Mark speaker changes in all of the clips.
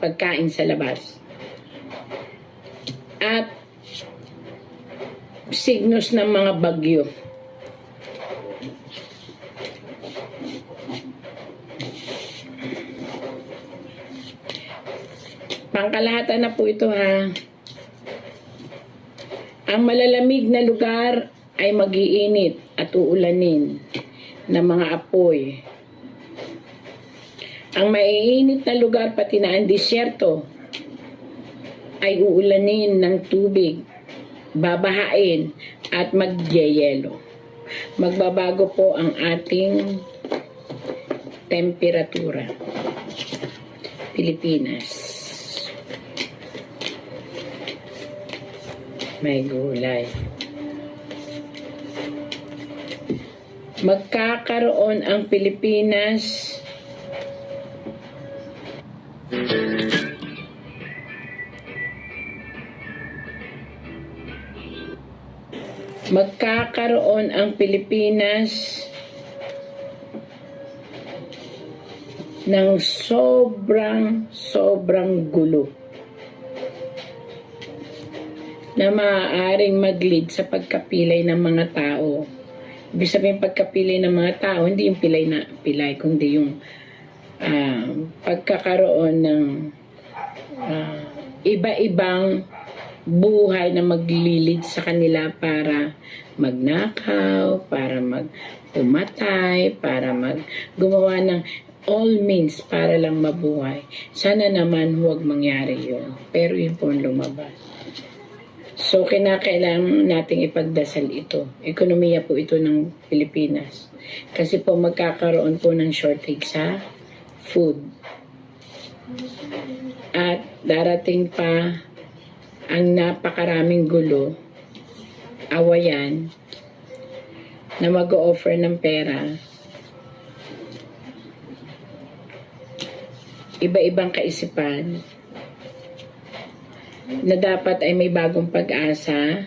Speaker 1: pagkain sa labas. At signos ng mga bagyo. Pangkalahatan na po ito ha. Ang malalamig na lugar ay magiinit at uulanin ng mga apoy. Ang maiinit na lugar pati na ang disyerto ay uulanin ng tubig, babahain at magyayelo. Magbabago po ang ating temperatura. Pilipinas. May gulay. Magkakaroon ang Pilipinas magkakaroon ang Pilipinas ng sobrang sobrang gulo na maaaring mag-lead sa pagkapilay ng mga tao. Ibig sabihin pagkapilay ng mga tao, hindi yung pilay na pilay, kundi yung ah, pagkakaroon ng ah, iba-ibang buhay na maglilid sa kanila para magnakaw, para mag pumatay, para mag gumawa ng all means para lang mabuhay. Sana naman huwag mangyari yun. Pero yun po ang lumabas. So, kinakailangan nating ipagdasal ito. Ekonomiya po ito ng Pilipinas. Kasi po magkakaroon po ng shortage sa food. At darating pa ang napakaraming gulo, awayan, na mag-offer ng pera, iba-ibang kaisipan, na dapat ay may bagong pag-asa,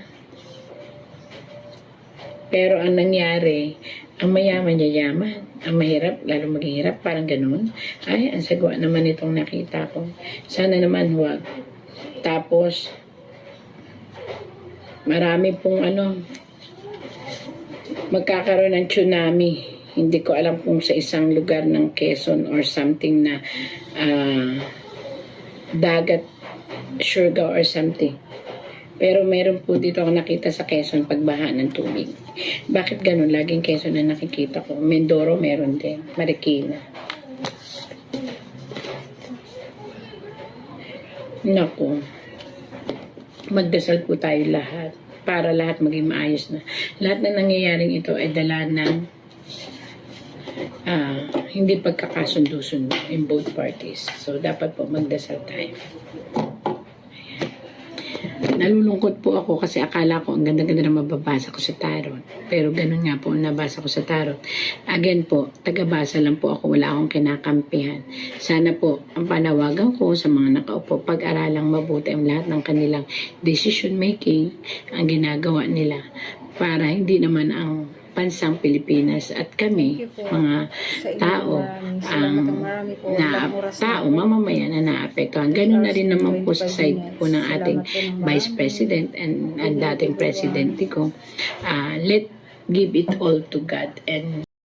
Speaker 1: pero ang nangyari, ang mayaman yayaman, ang mahirap lalo maging hirap, parang ganun. Ay, ang sagwa naman itong nakita ko. Sana naman huwag. Tapos, marami pong ano, magkakaroon ng tsunami. Hindi ko alam kung sa isang lugar ng Quezon or something na ah, dagat Surigao or something. Pero meron po dito ako nakita sa Quezon pagbaha ng tubig. Bakit ganun? Laging Quezon na nakikita ko. Mindoro meron din. Marikina. Naku. Magdasal po tayo lahat para lahat maging maayos na. Lahat na nangyayaring ito ay dala ng ah, hindi pagkakasundo-sundo in both parties. So, dapat po magdasal tayo. Nalulungkot po ako kasi akala ko ang ganda-ganda na mababasa ko sa tarot. Pero ganun nga po ang nabasa ko sa tarot. Again po, tagabasa lang po ako. Wala akong kinakampihan. Sana po, ang panawagan ko sa mga nakaupo, pag-aralang mabuti ang lahat ng kanilang decision making ang ginagawa nila para hindi naman ang bansang Pilipinas at kami, mga tao, ang na tao, mamamayan na naapektuhan. Ganun na rin naman po sa side po ng ating Vice President and, and dating Presidente ko. Ah, let give it all to God and